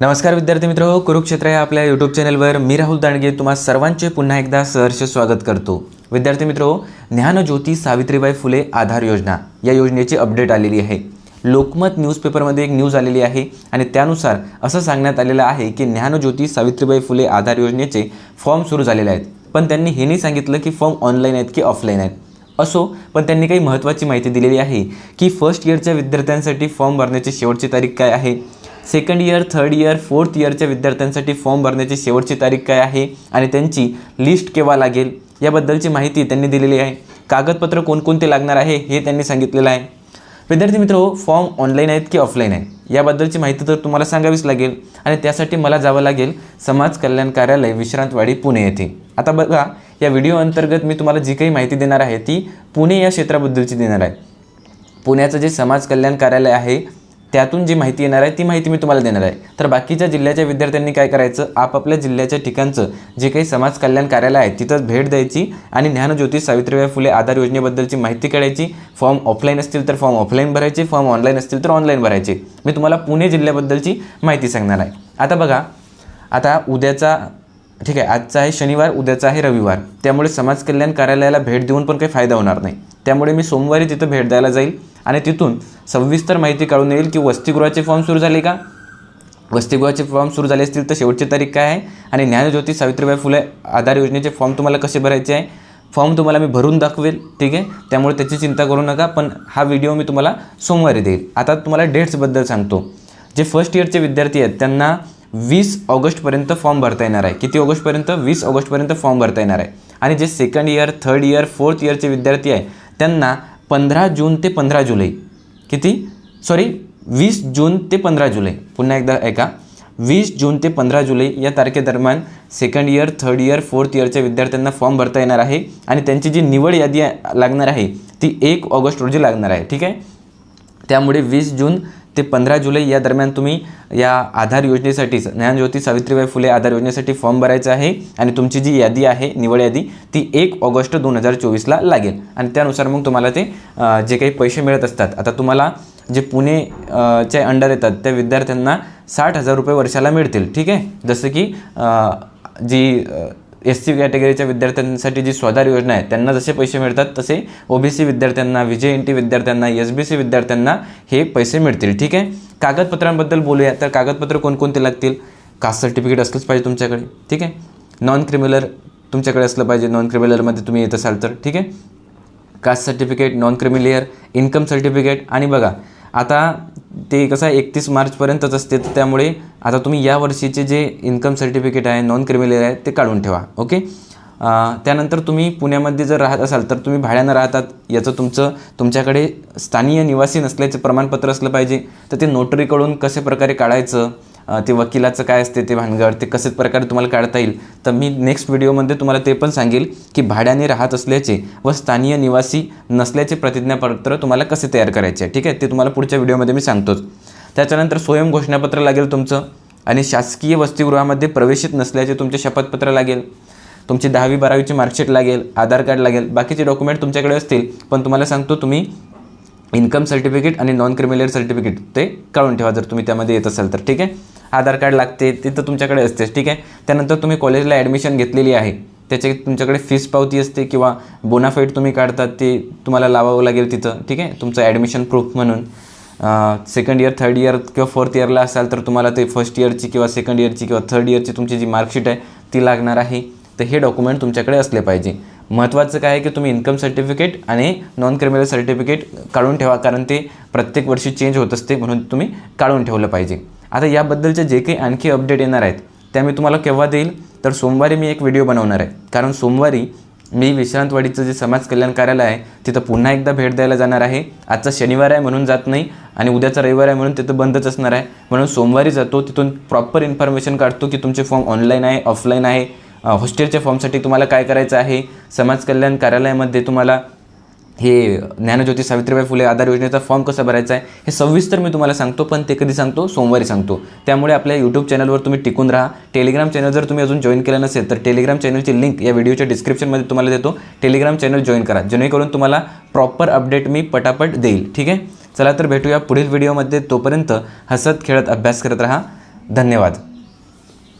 नमस्कार विद्यार्थी मित्र कुरुक्षेत्र या आपल्या यूट्यूब चॅनलवर मी राहुल दांडगे तुम्हा सर्वांचे पुन्हा एकदा सहर्ष स्वागत करतो. विद्यार्थी मित्र ज्ञानज्योती सावित्रीबाई फुले आधार योजना या योजनेची अपडेट आलेली आहे. लोकमत न्यूजपेपरमध्ये एक न्यूज आलेली आहे आणि त्यानुसार असं सांगण्यात आलेलं आहे की ज्ञानज्योती सावित्रीबाई फुले आधार योजनेचे फॉर्म सुरू झालेले आहेत. पण त्यांनी हे नाही सांगितलं की फॉर्म ऑनलाईन आहेत की ऑफलाईन आहेत. असो पण त्यांनी काही महत्त्वाची माहिती दिलेली आहे की फर्स्ट इयरच्या विद्यार्थ्यांसाठी फॉर्म भरण्याची शेवटची तारीख काय आहे? Second year third year fourth इयरच्या विद्यार्थ्यांसाठी फॉर्म भरण्याची शेवटची तारीख काय आहे आणि त्यांची लिस्ट केव्हा लागेल? याबद्दलची माहिती त्यांनी दिलेली आहे. कागदपत्र कोणकोणते लागणार आहे हे त्यांनी सांगितलेलं आहे. विद्यार्थी मित्र फॉर्म ऑनलाईन आहेत की ऑफलाईन आहे याबद्दलची माहिती तर तुम्हाला सांगावीच लागेल आणि त्यासाठी मला जावं लागेल समाज कल्याण कार्यालय विश्रांतवाडी पुणे येथे. आता बघा या व्हिडिओ अंतर्गत मी तुम्हाला जी काही माहिती देणार आहे ती पुणे या क्षेत्राबद्दलची देणार आहे. पुण्याचं जे समाज कल्याण कार्यालय आहे त्यातून जी माहिती येणार आहे ती माहिती मी तुम्हाला देणार आहे. तर बाकीच्या जिल्ह्याच्या विद्यार्थ्यांनी काय करायचं? आपापल्या जिल्ह्याच्या ठिकाणचं जे काही समाज कल्याण कार्यालय आहे तिथं भेट द्यायची आणि ज्ञानज्योती सावित्रीबाई फुले आधार योजनेबद्दलची माहिती काढायची. फॉर्म ऑफलाईन असतील तर फॉर्म ऑफलाईन भरायचे फॉर्म ऑनलाईन असतील तर ऑनलाईन भरायचे. मी तुम्हाला पुणे जिल्ह्याबद्दलची माहिती सांगणार आहे. आता बघा आता उद्याचा ठीक आहे आजचा आहे शनिवार उद्याचा आहे रविवार. त्यामुळे समाज कल्याण कार्यालयाला भेट देऊन पण काही फायदा होणार नाही. त्यामुळे मी सोमवारी तिथं भेट द्यायला जाईल. आणि तिथून सविस्तर माहिती काढून येईल की वसतिगृहाचे फॉर्म सुरू झाले का? वसतिगृहाचे फॉर्म सुरू झाले असतील तर शेवटची तारीख काय आहे? आणि ज्ञानज्योती सावित्रीबाई फुले आधार योजनेचे फॉर्म तुम्हाला कसे भरायचे आहे? फॉर्म तुम्हाला मी भरून दाखवेल ठीक आहे? त्यामुळे त्याची चिंता करू नका पण हा व्हिडिओ मी तुम्हाला सोमवारी देईल. आता तुम्हाला डेट्सबद्दल सांगतो. जे फर्स्ट इयरचे विद्यार्थी आहेत त्यांना वीस ऑगस्टपर्यंत फॉर्म भरता येणार आहे. किती ऑगस्टपर्यंत? वीस ऑगस्टपर्यंत फॉर्म भरता येणार आहे. आणि जे second year third year fourth इयरचे विद्यार्थी आहे त्यांना पंधरा जून ते पंधरा जुलै. किती? सॉरी वीस जून ते पंधरा जुलै. पुन्हा एकदा ऐका. वीस जून ते पंधरा जुलै या तारखेदरम्यान second year third year fourth इयरच्या विद्यार्थ्यांना फॉर्म भरता येणार आहे आणि त्यांची जी निवड यादी लागणार आहे ती एक ऑगस्ट रोजी लागणार आहे. ठीक आहे? त्यामुळे वीस जून ते पंधरा जुलै या दरम्यान तुम्ही या आधार योजनेसाठीच ज्ञानज्योती सावित्रीबाई फुले आधार योजनेसाठी फॉर्म भरायचा आहे आणि तुमची जी यादी आहे निवड यादी ती एक ऑगस्ट दोन हजार चोवीसला लागेल. आणि त्यानुसार मग तुम्हाला ते जे काही पैसे मिळत असतात आता तुम्हाला जे पुणे च्या अंडर येतात त्या विद्यार्थ्यांना साठ हजार रुपये वर्षाला मिळतील ठीक आहे? जसं की जी एस सी कॅटेगरीच्या विद्यार्थ्यांसाठी जी स्वाधार योजना आहे त्यांना जसे पैसे मिळतात तसे ओबीसी विद्यार्थ्यांना विजय एन टी विद्यार्थ्यांना एस बी सी विद्यार्थ्यांना हे पैसे मिळतील. ठीक आहे? कागदपत्रांबद्दल बोलूया. तर कागदपत्र कोणकोणते लागतील? कास्ट सर्टिफिकेट असलंच पाहिजे तुमच्याकडे. ठीक आहे? नॉन क्रिमिनल तुमच्याकडे असलं पाहिजे. नॉन क्रिमिनलमध्ये तुम्ही येत असाल तर. ठीक आहे? Caste certificate non creamy layer income certificate आणि बघा आता ते कसं आहे एकतीस मार्चपर्यंतच असते तर त्यामुळे आता तुम्ही या वर्षीचे जे इन्कम सर्टिफिकेट आहे नॉन क्रिमिलियर आहे ते काढून ठेवा ओके त्यानंतर तुम्ही पुण्यामध्ये जर राहत असाल तर तुम्ही भाड्यानं राहतात याचं तुमचं तुमच्याकडे स्थानीय निवासी नसल्याचं प्रमाणपत्र असलं पाहिजे तर ते नोटरीकडून कसे प्रकारे काढायचं ते वकिलाचं काय असते ते भानगड ते कसे प्रकारे तुम्हाला काढता येईल तर मी नेक्स्ट व्हिडिओमध्ये तुम्हाला ते पण सांगेल की भाड्याने राहत असल्याचे व स्थानीय निवासी नसल्याचे प्रतिज्ञापत्र तुम्हाला कसे तयार करायचे आहे ठीक आहे? ते तुम्हाला पुढच्या व्हिडिओमध्ये मी सांगतोच. त्याच्यानंतर स्वयं घोषणापत्र लागेल तुमचं आणि शासकीय वसतिगृहामध्ये प्रवेशित नसल्याचे तुमचे शपथपत्र लागेल. तुमची दहावी बारावीची मार्कशीट लागेल आधार कार्ड लागेल बाकीचे डॉक्युमेंट तुमच्याकडे असतील पण तुम्हाला सांगतो तुम्ही इन्कम सर्टिफिकेट आणि नॉन क्रिमिलियर सर्टिफिकेट ते काढून ठेवा जर तुम्ही त्यामध्ये येत असाल तर ठीक आहे? आधार कार्ड लागते ते तर तुमच्याकडे असतेच ठीक आहे? त्यानंतर तुम्ही कॉलेजला ॲडमिशन घेतलेली आहे. त्याचे तुमच्याकडे फीस पावती असते किंवा बोनाफाईट तुम्ही काढतात ते तुम्हाला लावावं लागेल तिथं ठीक आहे? तुमचं ॲडमिशन प्रूफ म्हणून. सेकंड इयर थर्ड इयर किंवा फोर्थ इयरला असाल तर तुम्हाला ते फर्स्ट इयरची किंवा सेकंड इयरची किंवा थर्ड इयरची तुमची जी मार्कशीट आहे ती लागणार आहे. तर हे डॉक्युमेंट तुमच्याकडे असले पाहिजे. महत्त्वाचं काय आहे की तुम्ही इन्कम सर्टिफिकेट आणि नॉन क्रिमिनल सर्टिफिकेट काढून ठेवा कारण ते प्रत्येक वर्षी चेंज होत असते म्हणून तुम्ही काढून ठेवलं पाहिजे. आता याबद्दलचे जे काही आणखी अपडेट येणार आहेत त्या मी तुम्हाला केव्हा देईल? तर सोमवारी मी एक व्हिडिओ बनवणार आहे. कारण सोमवारी मी विश्रांतवाडीचं जे समाज कल्याण कार्यालय आहे तिथं पुन्हा एकदा भेट द्यायला जाणार आहे. आजचा शनिवार आहे म्हणून जात नाही आणि उद्याचा रविवार आहे म्हणून तिथं बंदच असणार आहे. म्हणून सोमवारी जातो तिथून प्रॉपर इन्फॉर्मेशन काढतो की तुमचे फॉर्म ऑनलाईन आहे ऑफलाईन आहे. हॉस्टेलच्या फॉर्मसाठी तुम्हाला काय करायचं आहे? समाज कल्याण कार्यालयामध्ये तुम्हाला हे ज्ञानज्योती सावित्रीबाई फुले आधार योजनेचा फॉर्म कसा भरायचा आहे? हे सविस्तर मी तुम्हाला सांगतो पण ते कधी सांगतो? सोमवारी सांगतो. त्यामुळे आपल्या यूट्यूब चॅनलवर तुम्ही टिकून राहा. टेलिग्राम चॅनल जर तुम्ही अजून जॉईन केलं नसेल तर टेलिग्राम चॅनलची लिंक या व्हिडिओच्या डिस्क्रिप्शनमध्ये तुम्हाला देतो. टेलिग्राम चॅनल जॉईन करा. जेणेकरून तुम्हाला प्रॉपर अपडेट मी पटापट देईल. ठीक आहे? चला तर भेटूया पुढील व्हिडिओमध्ये तोपर्यंत हसत खेळत अभ्यास करत राहा. धन्यवाद.